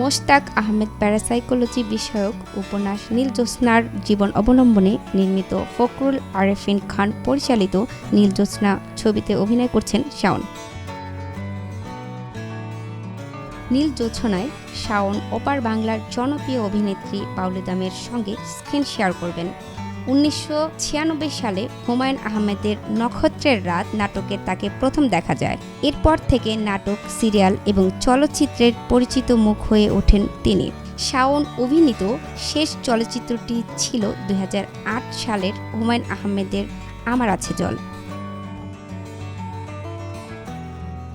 Mostaq Ahmed parapsychology বিষয়ক উপন্যাস নীল জ্যোৎস্নার জীবন অবলম্বনে নির্মিত ফখরুল আরেফিন খান পরিচালিত নীল জ্যোৎস্না ছবিতে অভিনয় করছেন শাওন। নীল জ্যোৎস্নায় শাওন ওপার বাংলার জনপ্রিয় অভিনেত্রী পাউলিদামের সঙ্গে স্ক্রিন শেয়ার করবেন। উনিশশো ছিয়ানব্বই সালে হুমায়ুন আহমেদের নক্ষত্রের রাত নাটকে তাকে প্রথম দেখা যায়। এরপর থেকে নাটক, সিরিয়াল এবং চলচ্চিত্রের পরিচিত মুখ হয়ে ওঠেন তিনি। শাওন অভিনীত শেষ চলচ্চিত্রটি ছিল দুই হাজার আট সালের হুমায়ুন আহমেদের আমার আছে জল।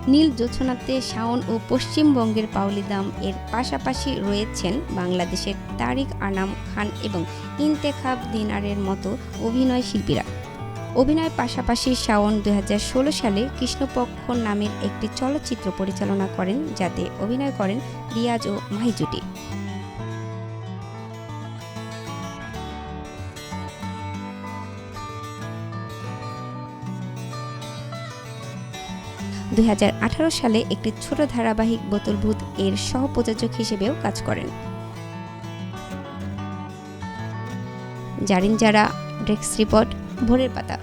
নীল জোছনাতে শাওন ও পশ্চিমবঙ্গের পাউলিদাম এর পাশাপাশি রয়েছেন বাংলাদেশের তারিক আনাম খান এবং ইন্তেখাব দিনারের মতো অভিনয় শিল্পীরা। অভিনয়ের পাশাপাশি শাওন দু হাজার ষোলো সালে কৃষ্ণপক্ষ নামের একটি চলচ্চিত্র পরিচালনা করেন, যাতে অভিনয় করেন রিয়াজ ও মাহি দুই হাজার আঠারো সালে একটি ছোট ধারাবাহিক বোতলভূত এর সহ-প্রযোজক হিসেবেও কাজ করেন। জারিন যারা ডেস্ক রিপোর্ট, ভোরের পাতা।